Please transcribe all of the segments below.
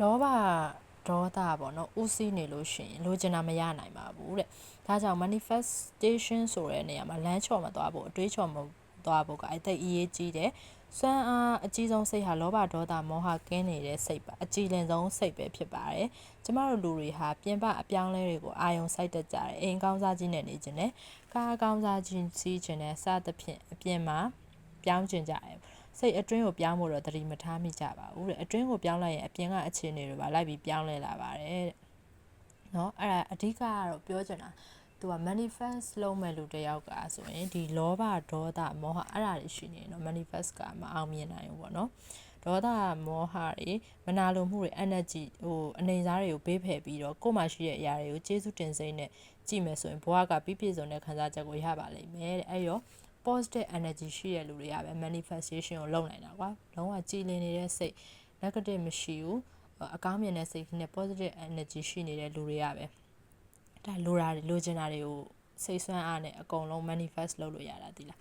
လောဘဒေါသပေါ့နော်ဥသိနေလို့ရှိရင်လိုချင်တာမရနိုင်ပါဘူးတဲ့ဒါကြောင့် manifestation ဆိုတဲ့နေရာမှာလမ်းချော်မသွားဖို့အတွေးချော်မသွားဖို့ကအသိအရေးကြီးတယ်စွမ်းအားအကြီးဆုံးစိတ်ဟာလောဘဒေါသမောဟကင်းနေတဲ့စိတ်ပါအကြည်လင်ဆုံးစိတ်ပဲဖြစ်ပါတယ်ကျမတို့လူတွေဟာပြင်ပအပြောင်းလဲတွေကိုအာယုံစိုက်တတ်ကြတယ်အိမ်ကောင်းစားခြင်းနဲ့နေခြင်းနဲ့ကားကောင်းစားခြင်းစီးခြင်းနဲ့စသဖြင့်အပြင်မှာပြောင်းကျင်ကြတယ် စိတ်အတွင်းကိုပြောင်းဖို့တော့တတိမထားမိကြပါဘူးတဲ့အတွင်းကိုပြောင်းလိုက်ရင်အပြင်ကအခြေအနေတွေပါလိုက်ပြီးပြောင်းလဲလာပါတယ်တဲ့เนาะအဲ့ဒါအဓိကကတော့ပြောချင်တာသူက manifest လုပ်မဲ့လူတစ်ယောက်ကဆိုရင်ဒီလောဘဒေါသမောဟအဲ့ဒါတွေရှိနေတော့ manifest ကမအောင်မြင်နိုင်ဘူးပေါ့နော်ဒေါသမောဟတွေမနာလိုမှုတွေ energy ဟိုအနေစားတွေကိုဘေးဖယ်ပြီးတော့ကိုယ်မှရှိတဲ့အရာတွေကိုကျေးဇူးတင်စိမ့်နဲ့ကြည့်မယ်ဆိုရင်ဘဝကပြည့်ပြည့်စုံတဲ့ခံစားချက်ကိုရပါလိမ့်မယ်တဲ့အဲ့ရော positive energy ရှိတဲ့လူတွေကပဲ manifestation ကိုလုပ်နိုင်တာကွာလုံးဝကြည်လင်နေတဲ့စိတ် negative မရှိဘူးအကောင်းမြင်တဲ့စိတ်နဲ့ positive energy ရှိနေတဲ့လူတွေကပဲဒါလိုတာတွေလိုချင်တာတွေကိုစိတ်ဆွမ်းအားနဲ့အကုန်လုံး manifest လုပ်လို့ရတာဒီလား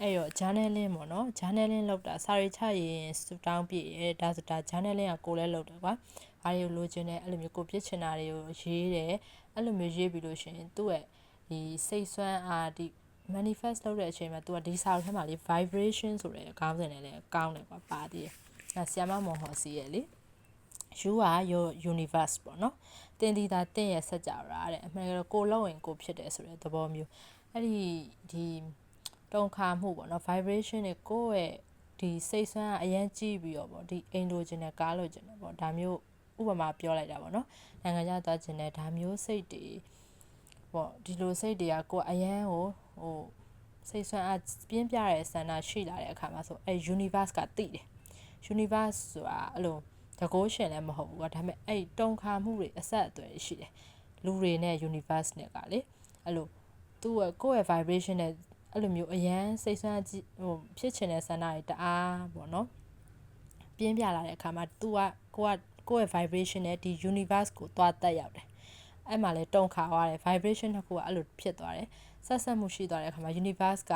အဲ့တော့ journaling ပေါ့နော် journaling လုပ်တာစာရိချရင်စူတောင်းပြည့်ရဲဒါစတာ journaling ကကိုယ်လည်းလုပ်တယ်ကွာဘာတွေကိုလိုချင်တယ်အဲ့လိုမျိုးကိုပြစ်ချင်တာတွေကိုရေးတယ်အဲ့လိုမျိုးရေးပြီးလို့ရှိရင်သူ့ရဲ့ဒီစိတ်ဆွမ်းအားဒီ manifest လုပ်တဲ့အချိန်မှာ तू ကဒီစာအုပ်ထဲမှာလေ vibration ဆိုတဲ့အကောင်းစဉ်နဲ့လည်းကောင်းတယ်ကွာပါသေးတယ်။အဲဆီယမမော်ဟော်စီရဲ့လေ you are your universe ပေါ့နော်။တင်ဒီတာတင့်ရဲ့စัจ java တဲ့အမှန်ကတော့ကိုလုံးရင်ကိုဖြစ်တယ်ဆိုတဲ့သဘောမျိုး။အဲ့ဒီဒီတုံခါမှုပေါ့နော် vibration တွေကိုယ့်ရဲ့ဒီစိတ်ဆွမ်းအရန်ကြည့်ပြီးတော့ပေါ့ဒီအိမ်လိုချင်တဲ့ကားလိုချင်တယ်ပေါ့ဒါမျိုးဥပမာပြောလိုက်တာပေါ့နော်။နိုင်ငံခြားသွားချင်တဲ့ဒါမျိုးစိတ်တွေ ပေါ့ဒီလိုစိတ်တွေကကိုယ်အရန်ကိုဟိုစိတ်ဆွမ်းအားပြင်းပြတဲ့ဆန္ဒရှိလာတဲ့အခါမှာဆိုအဲ universe ကတိတယ် universe ဆိုတာအဲ့လိုတကိုးရှင်လည်းမဟုတ်ဘူးကွာဒါပေမဲ့အဲ့တုံခါမှုတွေအဆက်အသွယ်ရှိတယ်လူတွေနဲ့ universe နဲ့ကလေအဲ့လိုသူ့ရဲ့ကိုယ့်ရဲ့ vibration နဲ့အဲ့လိုမျိုးအရန်စိတ်ဆွမ်းဟိုဖြစ်ချင်တဲ့ဆန္ဒတွေတအားပေါ့နော်ပြင်းပြလာတဲ့အခါမှာ तू ကကိုကကိုယ့်ရဲ့ vibration နဲ့ဒီ universe ကိုသွားတက်ရောက်တယ် အဲ့မှာလဲတုံခါသွားတယ် vibration တစ်ခုကအဲ့လိုဖြစ်သွားတယ်ဆက်ဆက်မှုရှိသွားတဲ့အခါမှာ universe က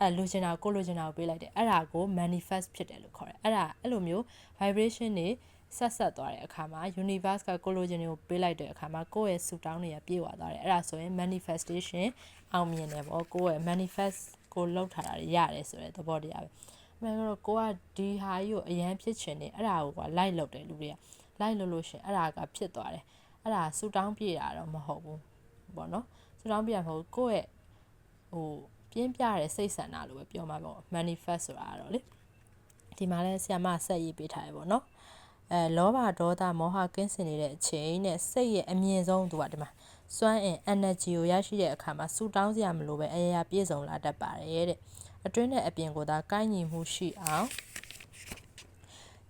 အဲလိုချင်တာကိုလိုချင်တာကိုပေးလိုက်တယ်အဲ့ဒါကို manifest ဖြစ်တယ်လို့ခေါ်တယ်အဲ့ဒါအဲ့လိုမျိုး vibration တွေဆက်ဆက်သွားတဲ့အခါမှာ universe ကကိုလိုချင်တွေကိုပေးလိုက်တဲ့အခါမှာကိုယ့်ရဲ့ဆူတောင်းတွေကပြည့်ဝသွားတယ်အဲ့ဒါဆိုရင် manifestation အောင်မြင်တယ်ပေါ့ကိုယ့်ရဲ့ manifest ကိုလောက်ထားတာတွေရတယ်ဆိုတဲ့သဘောတရားပဲအမှန်ကတော့ကိုကဒီဟာကြီးကိုအရန်ဖြစ်ချင်နေအဲ့ဒါကိုက light လုပ်တယ်လူတွေက light လုပ်လို့ရှင်အဲ့ဒါကဖြစ်သွားတယ် အဲ့ဒါဆူတောင်းပြည့်တာတော့မဟုတ်ဘူးပေါ့နော်ဆူတောင်းပြရမဟုတ်ကိုယ့်ရဲ့ဟိုပြင်းပြတဲ့စိတ်ဆန္ဒလို့ပဲပြောမှာပေါ့ manifest ဆိုတာကတော့လေဒီမှာလဲဆရာမဆက်ရေးပေးထားရပေါ့နော်အဲလောဘဒေါသမောဟကင်းစင်နေတဲ့အချိန်နဲ့စိတ်ရဲ့အမြင့်ဆုံးသူကဒီမှာစွမ်းအင် energy ကိုရရှိတဲ့အခါမှာဆူတောင်းစရာမလိုပဲအရာရာပြည့်စုံလာတတ်ပါတယ်တဲ့အတွင်းနဲ့အပြင်ကိုသာကိုင်းညီမှုရှိအောင်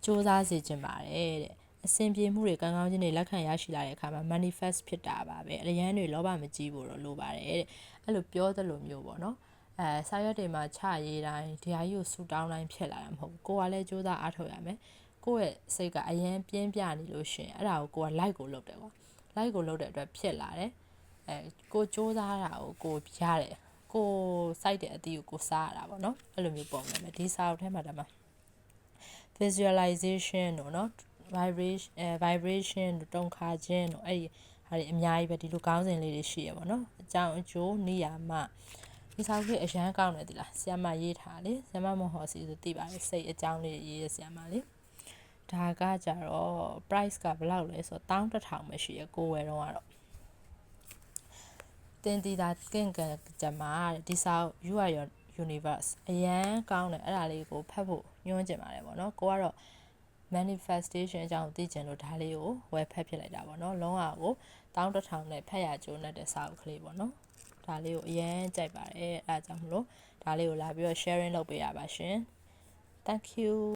စူးစမ်းစေချင်ပါတယ်တဲ့ အဆင်ပြေမှုတွေကောင်းကောင်းချင်းတွေလက်ခံရရှိလာတဲ့အခါမှာ manifest ဖြစ်တာပါပဲအရန်တွေလောဘမကြီးဖို့တော့လိုပါတယ်တဲ့အဲ့လိုပြောသလိုမျိုးပေါ့နော်အဲစာရွက်တွေမှာချရေးတိုင်းဒီဟာကြီးကိုဆူတောင်းတိုင်းဖြစ်လာတာမဟုတ်ဘူးကိုကလည်းစူးစမ်းအားထုတ်ရမယ်ကိုယ့်ရဲ့စိတ်ကအရန်ပြင်းပြနေလို့ရှင်အဲ့ဒါကိုကိုက like ကိုလုပ်တယ်ကွာ like ကိုလုပ်တဲ့အတွက်ဖြစ်လာတယ်အဲကိုစူးစမ်းတာကိုကိုရတယ်ကိုစိုက်တဲ့အသီးကိုကိုစားရတာပေါ့နော်အဲ့လိုမျိုးပုံနေမယ်ဒီစာအုပ်ထဲမှာဒါမှ visualization တို့နော် vibration အဲ vibration တို့တုံခါခြင်းတို့အဲ့ဒီဟာတွေအများကြီးပဲဒီလိုကောင်းစဉ်လေးတွေရှိရပါတော့အကြောင်းအကျိုးနေရာမှာဒီစာအုပ်အရန်ကောင်းတယ်ဒီလားဆ iam မရေးထားလေဆ iam မမဟောစီဆိုသိပါတယ်စိတ်အကြောင်းလေးရေးရဆ iam မလေးဒါကကြတော့ price ကဘယ်လောက်လဲဆိုတော့11000ပဲရှိရကိုဝယ်တော့ကတော့တင်တီတာကင့်ကန်ကြမှာဒီစာအုပ် you are your universe အရန်ကောင်းတယ်အဲ့ဒါလေးကိုဖတ်ဖို့ညွှန်းကျင်ပါတယ်ပေါ့နော်ကိုကတော့ manifestation အကြောင်းသိချင်လို့ဒါလေးကိုဝယ်ဖက်ဖြစ်လိုက်တာပေါ့နော်လုံးဝကို1100နဲ့ဖက်ရကျိုးနဲ့တဲ့စာအုပ်ကလေးပေါ့နော်ဒါလေးကိုအရင်ကြိုက်ပါတယ်အဲဒါကြောင့်မလို့ဒါလေးကိုလာပြီးတော့ sharing လုပ်ပေးရပါရှင် thank you